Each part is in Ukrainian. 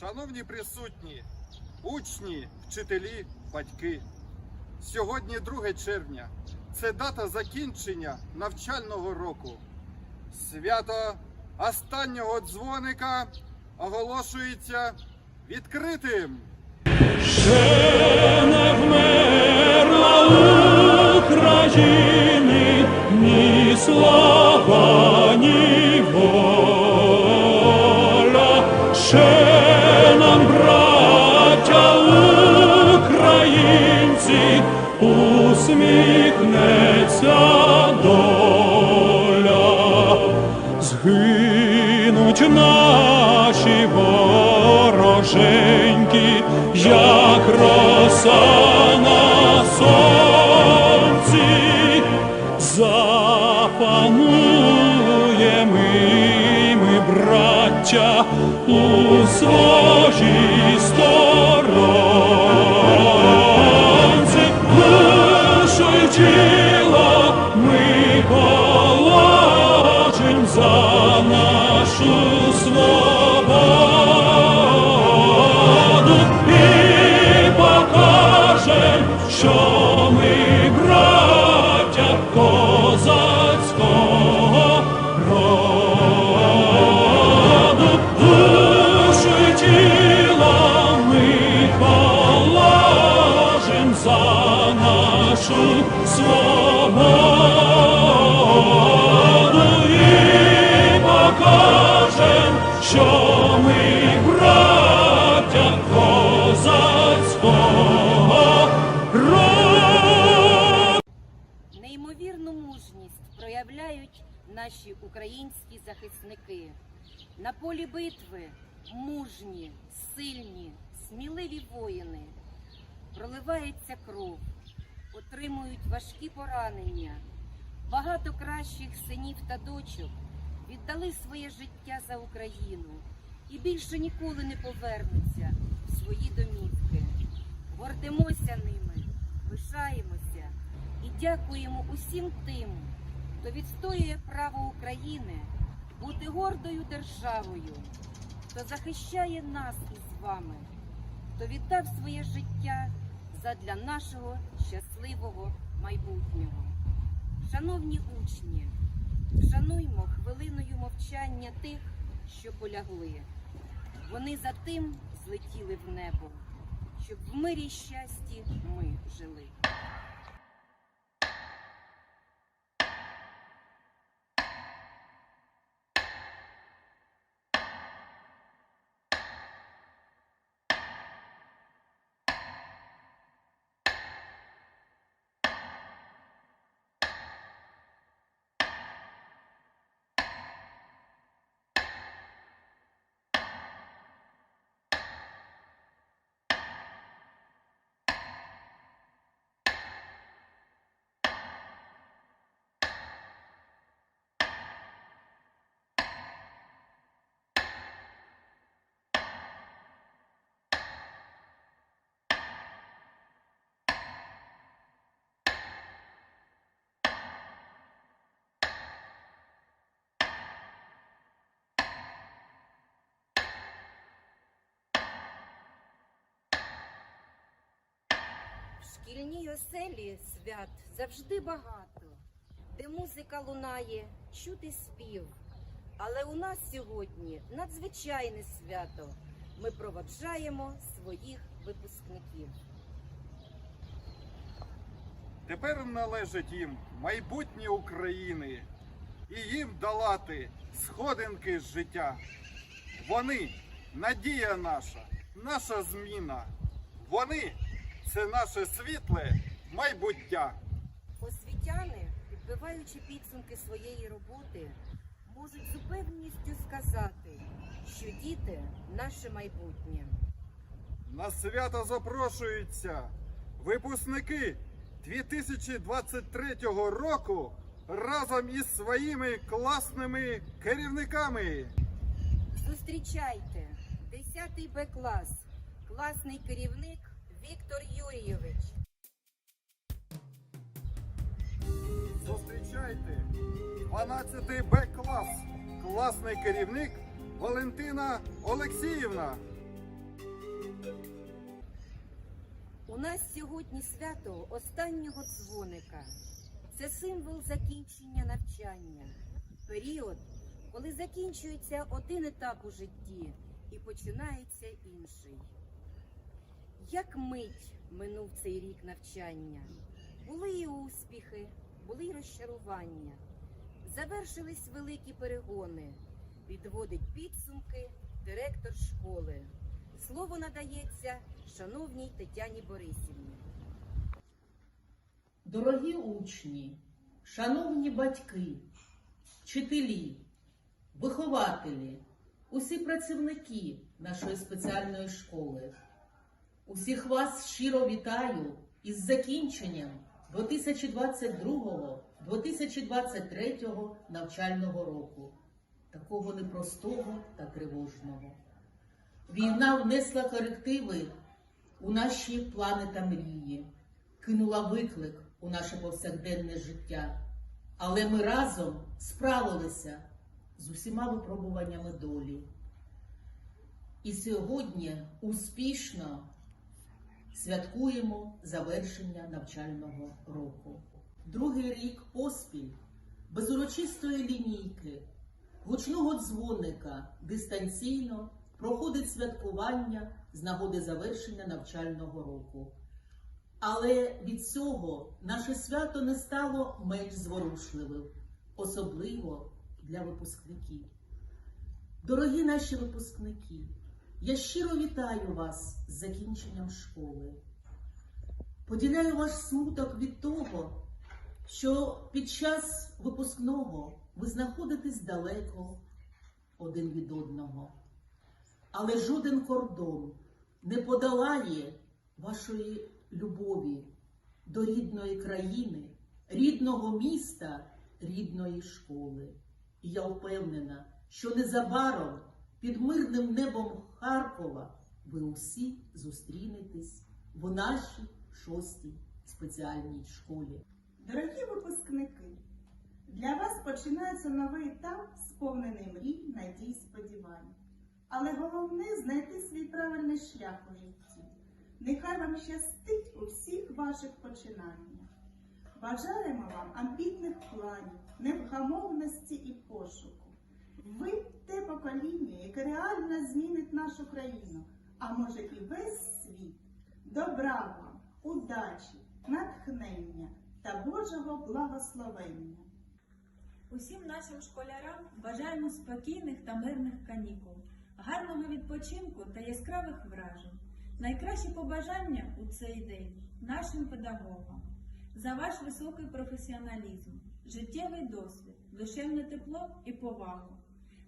Шановні присутні, учні, вчителі, батьки. Сьогодні 2 червня. Це дата закінчення навчального року. Свято останнього дзвоника оголошується відкритим. Ще не вмерла України ні слава, усміхнеться доля. Згинуть наші захисники. На полі битви мужні, сильні, сміливі воїни. Проливається кров, отримують важкі поранення. Багато кращих синів та дочок віддали своє життя за Україну і більше ніколи не повернуться в свої домівки. Гордимося ними, пишаємося і дякуємо усім тим, хто відстоює право України бути гордою державою, хто захищає нас із вами, хто віддав своє життя задля нашого щасливого майбутнього. Шановні учні, шануймо хвилиною мовчання тих, що полягли. Вони за тим злетіли в небо, щоб в мирі й щасті ми жили. Шкільній оселі свят завжди багато, де музика лунає, чути спів. Але у нас сьогодні надзвичайне свято. Ми проводжаємо своїх випускників. Тепер належить їм майбутнє України і їм долати сходинки з життя. Вони надія наша, наша зміна. Вони це наше світле майбуття. Освітяни, підбиваючи підсумки своєї роботи, можуть з упевненістю сказати, що діти наше майбутнє. На свято запрошуються випускники 2023 року разом із своїми класними керівниками. Зустрічайте 10 Б клас, класний керівник Віктор Юрійович. Зустрічайте 12 Б клас. Класний керівник Валентина Олексіївна. У нас сьогодні свято останнього дзвоника. Це символ закінчення навчання. Період, коли закінчується один етап у житті і починається інший. Як мить минув цей рік навчання. Були і успіхи, були й розчарування. Завершились великі перегони. Підводить підсумки директор школи. Слово надається шановній Тетяні Борисівні. Дорогі учні, шановні батьки, вчителі, вихователі, усі працівники нашої спеціальної школи, усіх вас щиро вітаю із закінченням 2022-2023 навчального року, такого непростого та тривожного. Війна внесла корективи у наші плани та мрії, кинула виклик у наше повсякденне життя. Але ми разом справилися з усіма випробуваннями долі. І сьогодні успішно святкуємо завершення навчального року. Другий рік поспіль без урочистої лінійки, гучного дзвоника дистанційно проходить святкування з нагоди завершення навчального року. Але від цього наше свято не стало менш зворушливим, особливо для випускників. Дорогі наші випускники, я щиро вітаю вас з закінченням школи. Поділяю ваш смуток від того, що під час випускного ви знаходитесь далеко один від одного. Але жоден кордон не подолає вашої любові до рідної країни, рідного міста, рідної школи. І я впевнена, що незабаром під мирним небом Харкова ви усі зустрінетесь в нашій шостій спеціальній школі. Дорогі випускники, для вас починається новий етап, сповнений мрій, надій, сподівань. Але головне знайти свій правильний шлях у житті. Нехай вам щастить у всіх ваших починаннях. Бажаємо вам амбітних планів, невгамовності і пошуку. Ви те покоління, яке реально змінить нашу країну, а може і весь світ. Добра вам, удачі, натхнення та Божого благословення. Усім нашим школярам бажаємо спокійних та мирних канікул, гарного відпочинку та яскравих вражень. Найкращі побажання у цей день нашим педагогам за ваш високий професіоналізм, життєвий досвід, душевне тепло і повагу.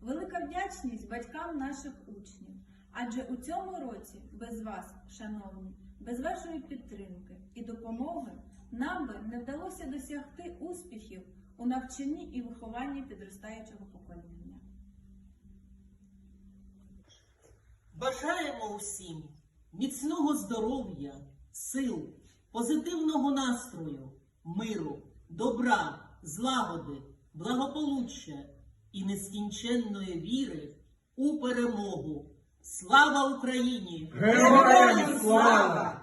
Велика вдячність батькам наших учнів, адже у цьому році без вас, шановні, без вашої підтримки і допомоги нам би не вдалося досягти успіхів у навчанні і вихованні підростаючого покоління. Бажаємо усім міцного здоров'я, сил, позитивного настрою, миру, добра, злагоди, благополуччя і нескінченної віри у перемогу. Слава Україні! Героям слава!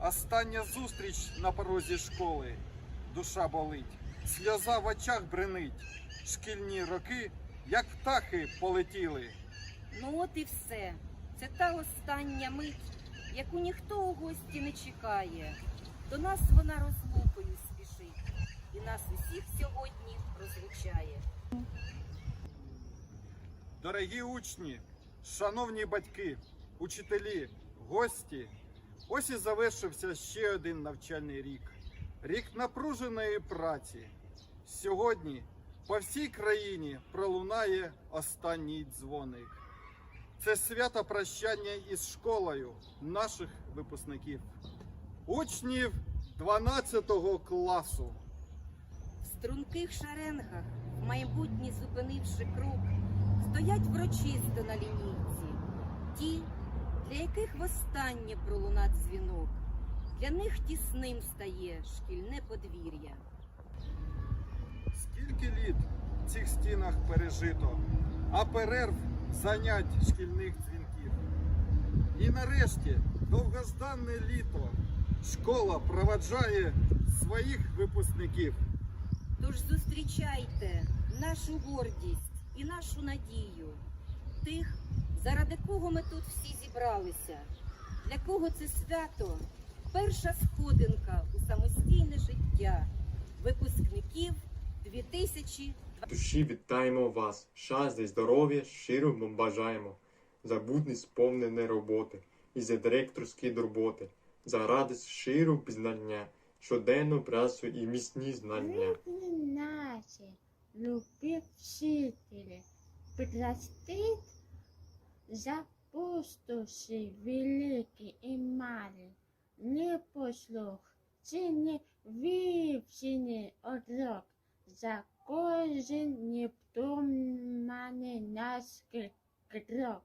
Остання зустріч на порозі школи. Душа болить, сльоза в очах бренить. Шкільні роки, як птахи, полетіли. Ну от і все. Це та остання мить, яку ніхто у гості не чекає. До нас вона розлукою спішить, і нас усіх сьогодні розлучає. Дорогі учні, шановні батьки, учителі, гості, ось і завершився ще один навчальний рік. Рік напруженої праці. Сьогодні по всій країні пролунає останній дзвоник. Це свято прощання із школою наших випускників, учнів 12 класу. В струнких шеренгах, в майбутнє зупинивши крок, стоять врочисто на лінійці. Ті, для яких востаннє пролуна дзвінок. Для них тісним стає шкільне подвір'я. Скільки літ в цих стінах пережито, а перерв занять шкільних дзвінків. І нарешті довгожданне літо школа проваджає своїх випускників. Тож зустрічайте нашу гордість і нашу надію, тих, заради кого ми тут всі зібралися, для кого це свято? Перша сходинка у самостійне життя випускників 2020 Душі вітаємо вас, щастя і здоров'я щиро вам бажаємо, за будність сповнене роботи і за директорські турботи, за радість щиру пізнання, щоденну працю і міцні знання. Наші, любі вчителі, простить за пустоші великі і малі, не послух, чи не вивчений отрок, за кожен невтоманий наш крок.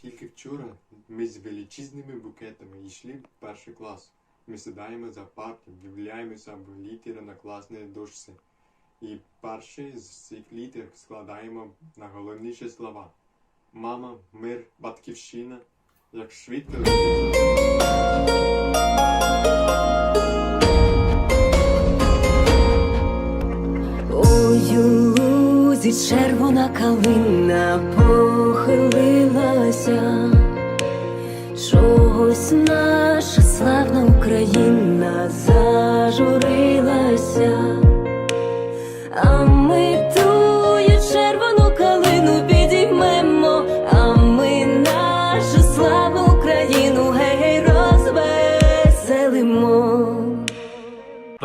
Тільки вчора ми з величезними букетами йшли в перший клас. Ми сідаємо за парти, вдивляємося в літери на класній дошці. І перший з цих літер складаємо на головніші слова. Мама, мир, батьківщина, як швидко. Ой, у червона калина похилилася, чогось наша славна Україна зажурилася, а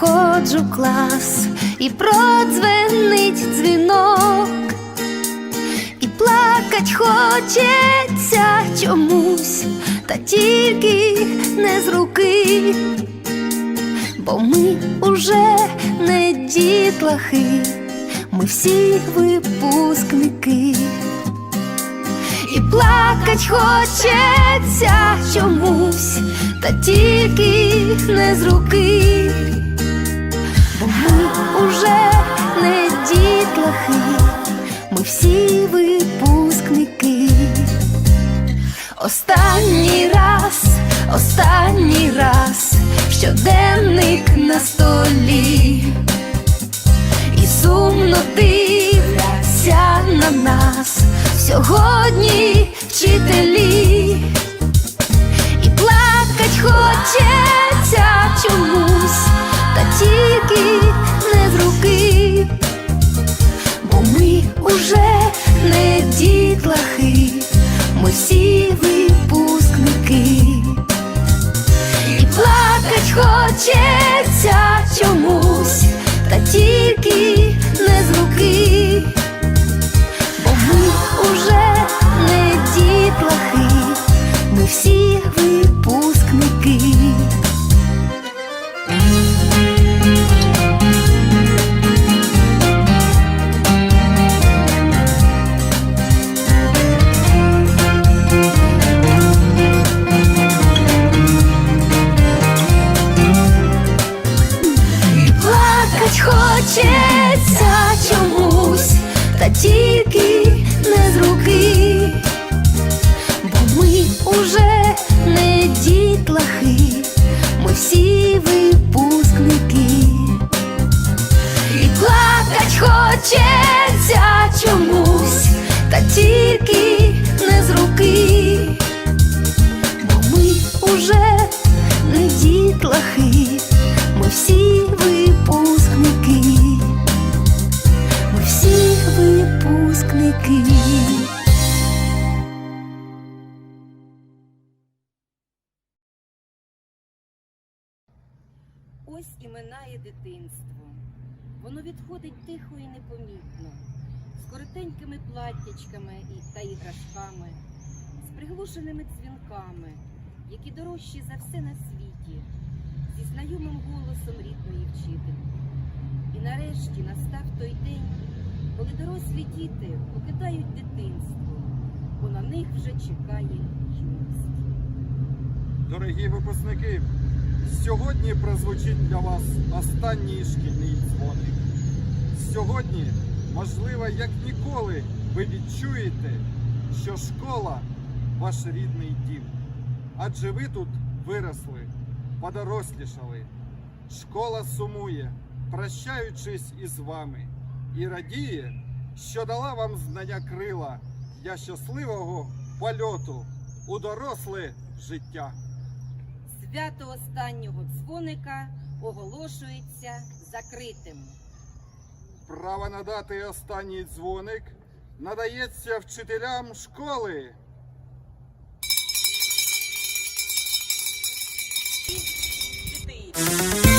Заходжу клас і продзвенить дзвінок, і плакать хочеться чомусь, та тільки не з руки, бо ми уже не дітлахи, ми всі випускники. І плакать хочеться чомусь, та тільки не з руки, уже не дітлахи, ми всі випускники. Останній раз, останній раз, щоденник на столі, і сумно дивляться на нас сьогодні вчителі, і плакать хочеться чомусь, та тільки не з руки, бо ми уже не дітлахи, ми всі дитинство. Воно відходить тихо і непомітно, з коротенькими платтячками та іграшками, з приглушеними дзвінками, які дорожчі за все на світі, зі знайомим голосом рідної вчительки. І нарешті настав той день, коли дорослі діти покидають дитинство, бо на них вже чекає юність. Дорогі випускники, сьогодні прозвучить для вас останній шкільний дзвоник. Сьогодні, можливо, як ніколи, ви відчуєте, що школа ваш рідний дім. Адже ви тут виросли, подорослішали. Школа сумує, прощаючись із вами, і радіє, що дала вам знання крила для щасливого польоту у доросле життя. Свято останнього дзвоника оголошується закритим. Право надати останній дзвоник надається вчителям школи. Чотири.